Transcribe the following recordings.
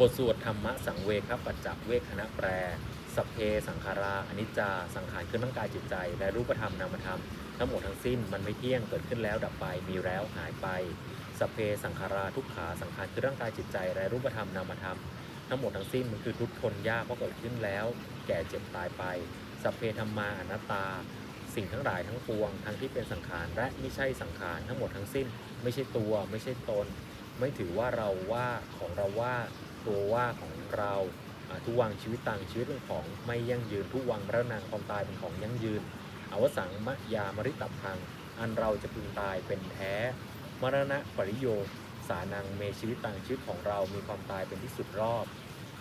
บทสวดธรรมะสังเวครับปัจจเวคคณะแปรสพเพสังขาราอนิจจา สังขารคือร่างกายจิตใจ และรูปธรรมนามธรรม ทั้งหมดทั้งสิ้นมันไม่เที่ยงเกิดขึ้นแล้วดับไปมีแล้วหายไปสพเพสังขาราทุกขาสังขารคือร่างกายจิตใจและรูปธรรมนามธรรม ทั้งหมดทั้งสิ้นมันคือทุกทนยากเพราะเกิดขึ้นแล้ว แก่เจ็บตายไป สัพเพธรรมาอนัตตา สิ่งทั้งหลายทั้งปวง ทั้งที่เป็นสังขารและไม่ใช่สังขารทั้งหมดทั้งสิ้น ไม่ใช่ตัว ไม่ใช่ตน ไม่ถือว่าเราว่าของเราว่า ตัวว่าของเราทุกวังชีวิตต่างชีวิตเป็นของไม่ยั่งยืน ทุกวังพระนางความตายเป็นของยั่งยืน อวสังมะยามริตับพัง อันเราจะพึงตายเป็นแท้ มรณะปริโย สานังเมชีวิตตังชีวิตของเรามีความตายเป็นที่สุดรอบ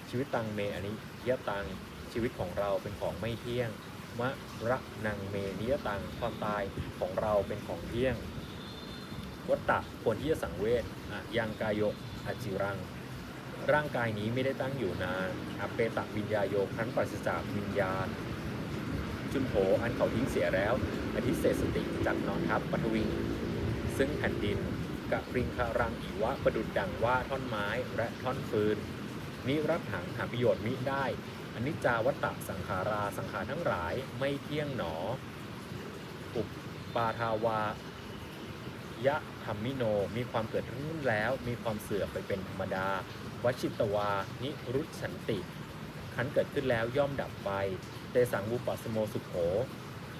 ชีวิตตังเมอันนี้ยะตังชีวิตของเราเป็นของไม่เที่ยง มะระนังเมนิยตังความตายของเราเป็นของเที่ยงวัตตะควรที่จะสังเวชยังกายโยอจิรัง ร่างกายนี้ไม่ได้ตั้งอยู่นานอเปตะวิญญาโยครั้นปราศจากวิญญาณ จุนโผอันเขาทิ้งเสียแล้วอธิเศษสติจากนอนทับปฐวิง ซึ่งแผ่นดินกะริงคารังอีวะประดุดดังว่าท่อนไม้และท่อนฟืนนิรับถังหาประโยชน์มิได้อนิจจาวัตตะสังขาราสังขารทั้งหลายไม่เที่ยงหนอ อุปปาทาวายะ รรมิโน มีความเกิดขึ้นแล้ว มีความเสื่อมไปเป็นธรรมดาวชิตวา นิรุชฉันติ ขันเกิดขึ้นแล้วย่อมดับไป เตสังวูปัสโมสุขโข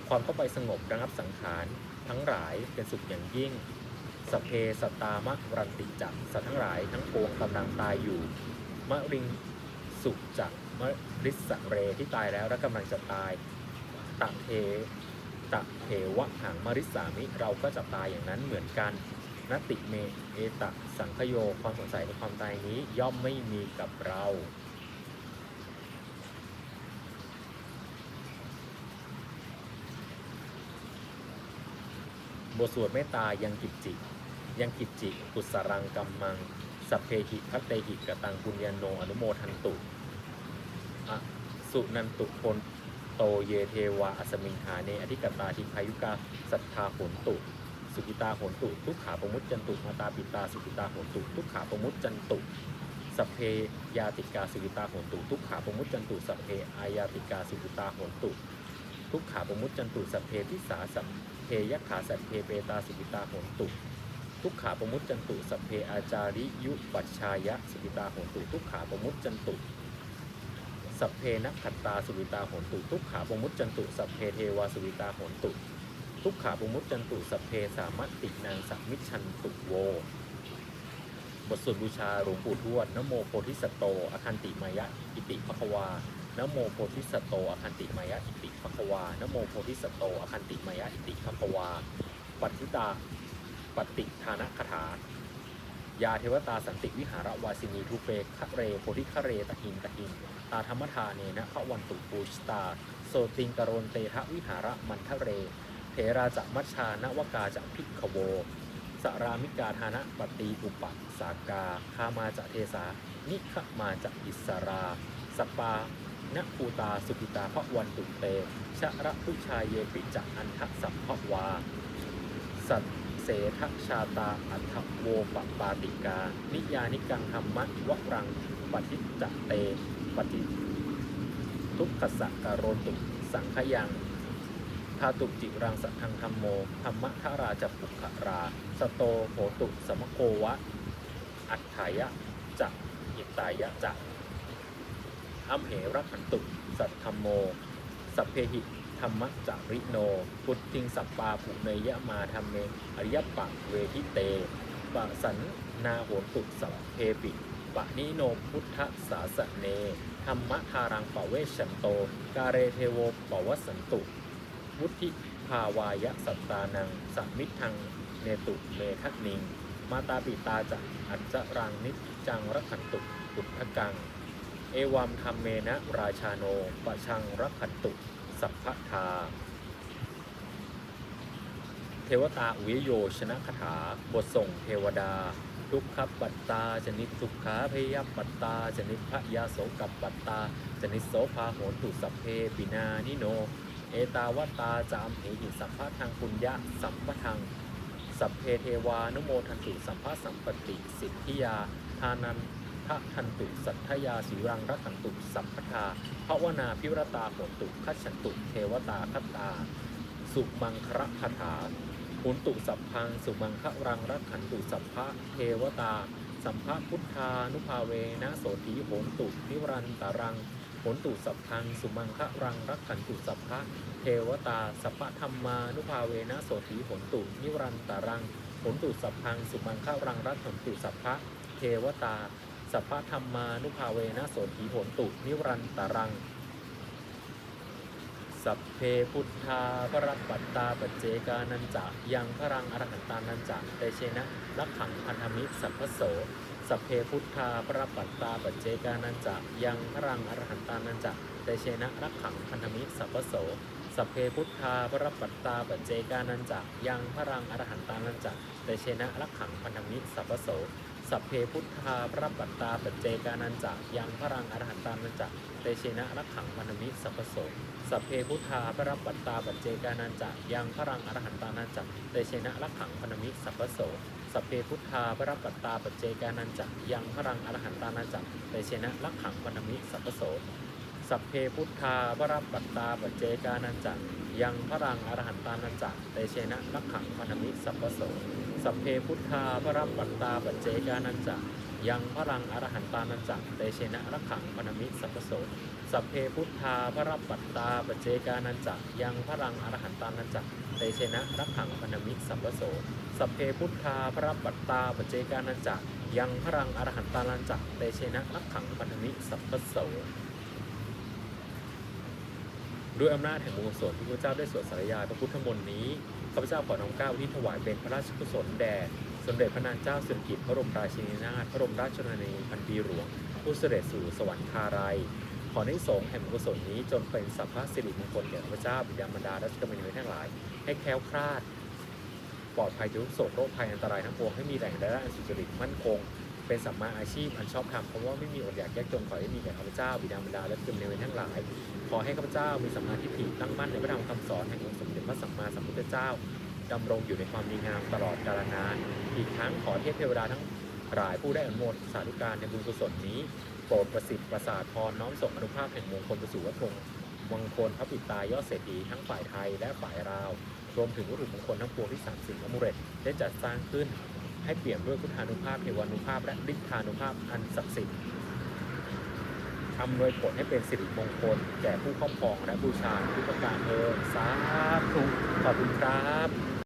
ความเข้าไปสงบระงับสังขาร ทั้งหลายเป็นสุขอย่างยิ่งสเพสตามะรันติจักสัตว์ทั้งหลายทั้งปวงกำลังตายอยู่ มะริงสุขจักมะริสเรที่ตายแล้วและกำลังจะตายตะเท ตะเทวะหังมริสามิ เราก็จะตายอย่างนั้นเหมือนกันนติเมเอตะสังคโยความสงสัยในความตายนี้ย่อมไม่มีกับเรา บทสวดเมตตายังกิจจิ ยังกิจจิกุศรังกัมมัง สัพเพหิคัตเตหิกตังปุญญาโนอนุโมทันตุอสุนันตุพล โตเยเทวา อัสมิงหาเนอธิกตาทิพายุกาสัทธาโหนตุ สุกิตาโหนตุ ทุกขาปมุจจันตุมาตาปิตา สุกิตาโหนตุ ทุกขาปมุจจันตุสัพเพยาติกาสุกิตาโหนตุ ทุกขาปมุจจันตุสัพเพอายาติกาสุกิตาโหนตุทุกขาปมุจจันตุสัพเพพิสาสัพเพยัคขาสัพเพเปตาสุกิตาโหนตุทุกขาปมุจจันตุสัพเพอาจาริยุปัชชายะสุกิตาโหนตุทุกขาปมุจจันตุ สัพเพนักขัตตาสุวิตาโหนตุทุกขาปมุจจันตุสัพเพเทวาสุวิตาโหนตุ ทุกขาปมุจจันตุสัพเพสามตตินางสัมมิชันตุโว บทสวดบูชาหลวงปู่ทวดนโมโพธิสัตโตอคันติมายะอิติภควานโมโพธิสัตโตอคันติมายะอิติภควานโมโพธิสัตโตอคันติมายะอิติภควา ปัตติตาปฏิทานคาถา ยาเทวตาสันติวิหารวาสินีทุเปคะเรโพธิคะเรตหินตหินตาธรรมทาเนนะพระวันตุปูชตา โสติงกรณเตทะวิหารมันทะเรเถราจะมัชชานวกาจะพิกขโวสรามิกาธานะปฏิอุปสากาคามาจะเทสา นิขมาจะอิสราสปานภูตาสุกิตาพระวันตุเตชะระพุชายเยปิจะอันทะสัพพวา สัต เสทชาตาอัฏฐโวปปาติกา นิยานิกังธรรมะวรังปฏิจจเตปฏิทุกขสะการโตุสังขยังทาตุจิรังสัทธังธรรมโมธรรมะทาราจะปุขรา สโตโหตุสมโกวะ อัฏฐายะจะอิตายะจะอัมเหระขันตุ สัทธรรมโม สัพเพหิ ธรรมะจาริโนปุตติงสัปปาปุเนยะมาธรรมเมอริยปะเวทิเตปะสันนาโหตุสัพเพปิปะนิโนพุทธสาสเน ธรรมะทารังปะเวชันโต กาเรเทโวปวสันตุวุธิภาวายะสัตตานังสัมมิทังเนตุเมทะนิง มาตาปิตาจะอัจจรังนิจจังรักขันตุปุถกัง เอวัมธรรมเมนะราชาโนปะชังรักขันตุ สัพพทา เทวตาอุยโยชนะคาถา บทส่งเทวดา ทุกขปัตตาจนิทุขาพยยปัตตาจนิดพยาโสกับปัตตาจนิดโสภาโหนตุสัพเพปินานิโน เอตาวตาจามเหหิสัมภะทางปุญญะสัมปทัง สัพเพเทวานุโมทันตุสัมภะสัมปติ สิทธิยาทานัน ทะทันตุสัทธยาสีรังรักขันตุ สัพพทาภาวนาพิรตาโหนตุคัจฉันตุ เทวตาคัตตา สุมังคระคาถาหุนตุสัพพัง สุมังครังรักขันตุสัพพะเทวตา สัมภพุทธานุภาเวนะโสถีโหนตุนิรันตารังโหนตุสัพพัง สุมังครังรักขันตุสัพพะเทวตา สัพพะธรรมานุภาเวนะโสถีโหนตุนิรันตารังโหนตุสัพพัง สุมังครังรักขันตุสัพพะเทวตา สัพพะธรรมานุภาเวนะโสถีโหนตุ นิรันตารัง สัพเพพุทธาพระปัตตาปัจเจกานันจะยังพรังอรหันตานันจะเตเชนะลักขังพันธมิตรสัพพโสสัพเพพุทธาพระปัตตาปัจเจกานันจะยังพรังอรหันตานันจะเตเชนะลักขังพันธมิตรสัพพโสสัพเพพุทธาพระปัตตาปัจเจกานันจะยังพรังอรหันตานันจะเตเชนะลักขังพันธมิตรสัพพโส สัพเพพุทธาพระปัตตาปัจเจกานันจะยังพรังอรหันตานันจะเตเชนะลักขังพนมิสัพพโสสัพเพพุทธาพระปัตตาปัจเจกานันจะยังพรังอรหันตานันจะเตเชนะลักขังพนมิสัพพโสสัพเพพุทธาพระปัตตาปัจเจกานันจะยังพรังอรหันตานันจะเตเชนะลักขังพนมิสัพพโสสัพเพพุทธาพระปัตตาปัจเจกานันจะยังพรังอรหันตานันจะเตเชนะลักขังพนมิสัพพโส สัพเพพุทธาพระปัตตาปัจเจกานันจะยังพรังอรหันตานันจะเตเชนะลักขังพนมิสัพพโสสัพเพพุทธาพระปัตตาปเจกานันจะยังพรังอรหันตานันจะเตเชนะรักขังพนมิสัพพโสสัพเพพุทธาพระปัตตาปเจกานันจะยังพรังอรหันตานันจะเตเชนะรักขังพนมิสัพพโสด้วยอำนาจแห่งบุญกุศลที่พระเจ้าได้สวดสารยายพระพุทธมนต์นี้ ข้าพเจ้าขอน้อมเกล้าที่ถวายเป็นพระราชกุศลแด่สมเด็จพระนางเจ้าสิริกิติ์พระบรมราชินีนาถพระบรมราชชนนีพันปีหลวง ผู้เสด็จสู่สวรรคาลัยขอในสงแห่งบุกุศลนี้จงเป็นสัพพะสิริมงคลแก่ข้าพเจ้าบิดามารดาและกมนิเวศทั้งหลาย ให้แคล้วคลาด ปลอดภัยจากทุกโศกโรคภัยอันตรายทั้งปวงให้มีแหล่งรายได้อันสุจริตมั่นคงเป็นสัมมาอาชีพอันชอบธรรมเพราะว่าไม่มีอดอยากแยกจนขอให้มีแก่ข้าพเจ้าบิดามารดาและกรรมนิเวศทั้งหลาย ขอให้ข้าพเจ้ามีสัมมาทิฏฐิตั้งมั่นในพระธรรมคำสอนแห่งองค์สม พระสัมมาสัมพุทธเจ้าดำรงอยู่ในความดีงามตลอดกาลนาน อีกทั้งขอเทพเทวดาทั้งหลายผู้ได้อนุโมทสาธุการในบุญกุศลนี้ โปรดประสิทธิ์ประสาทพรน้อมส่งอนุภาพแห่งมงคลไปสู่วัตถุมงคลพระปิตายอดเศรษฐีทั้งฝ่ายไทยและฝ่ายลาว รวมถึงวัตถุมงคลทั้งปวงที่สามสิ่งอมุเรตได้จัดสร้างขึ้น ให้เปี่ยมด้วยพุทธานุภาพเทวานุภาพและฤทธานุภาพอันศักดิ์สิทธิ์ อำนวยผลให้เป็นสิริมงคล แก่ผู้ครอบครองและบูชาทุกประการเทินสาธุขอบคุณครับ